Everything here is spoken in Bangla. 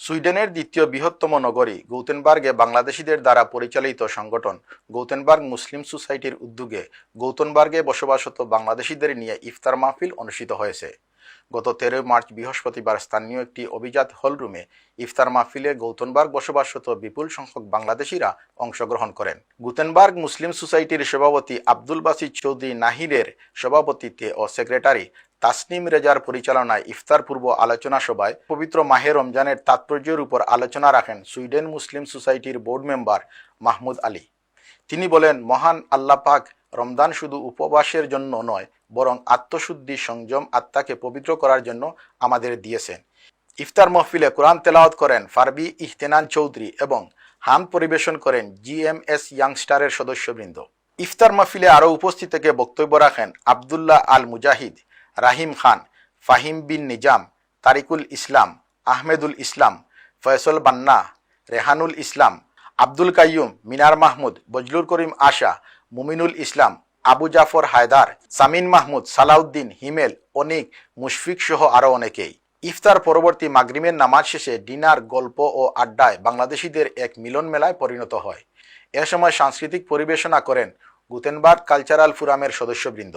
সুইডেনের দ্বিতীয় বৃহত্তম নগরী গৌতেনবার্গে বাংলাদেশিদের দ্বারা পরিচালিত সংগঠন গৌতেনবার্গ মুসলিম সোসাইটির উদ্যোগে গৌতনবার্গে বসবাসত বাংলাদেশিদের নিয়ে ইফতার মাহফিল অনুষ্ঠিত হয়েছে। গত তেরোই মার্চ বৃহস্পতিবার স্থানীয় একটি অভিজাত হলরুমে ইফতার মাহফিলে গৌতনবার্গ বসবাসরত বিপুল সংখ্যক বাংলাদেশিরা অংশগ্রহণ করেন। গুতেনবার্গ মুসলিম সোসাইটির সভাপতি আব্দুল বাসিদ চৌধুরী নাহিরের সভাপতিত্বে ও সেক্রেটারি তাসনিম রেজার পরিচালনায় ইফতার পূর্ব আলোচনা সভায় পবিত্র মাহে রমজানের তাৎপর্যের উপর আলোচনা রাখেন সুইডেন মুসলিম সোসাইটির বোর্ড মেম্বার মাহমুদ আলী। তিনি বলেন, মহান আল্লাহ পাক রমজান শুধু উপবাসের জন্য নয়, বরং আত্মশুদ্ধি, সংযম, আত্মাকে পবিত্র করার জন্য আমাদের দিয়েছেন। ইফতার মহফিলে কোরআন তেলাওয়াত করেন ফারবি ইহতেনান চৌধুরী এবং হাম পরিবেশন করেন জি এম এস ইয়াংস্টারের সদস্যবৃন্দ। ইফতার মাহফিলে আরও উপস্থিত থেকে বক্তব্য রাখেন আবদুল্লাহ আল মুজাহিদ রাহিম খান, ফাহিম বিন নিজাম, তারিকুল ইসলাম, আহমেদুল ইসলাম, ফয়সল বান্না, রেহানুল ইসলাম, আব্দুল কাইয়ুম, মিনার মাহমুদ বজলুর করিম আশা, মুমিনুল ইসলাম, আবু জাফর হায়দার, সামিন মাহমুদ, সালাউদ্দিন, হিমেল, অনিক, মুশফিক সহ আরও অনেকেই। ইফতার পরবর্তী মাগরিমের নামাজ শেষে ডিনার, গল্প ও আড্ডায় বাংলাদেশিদের এক মিলন মেলায় পরিণত হয়। এ সময় সাংস্কৃতিক পরিবেশনা করেন গুতেনবার্গ কালচারাল ফোরামের সদস্যবৃন্দ।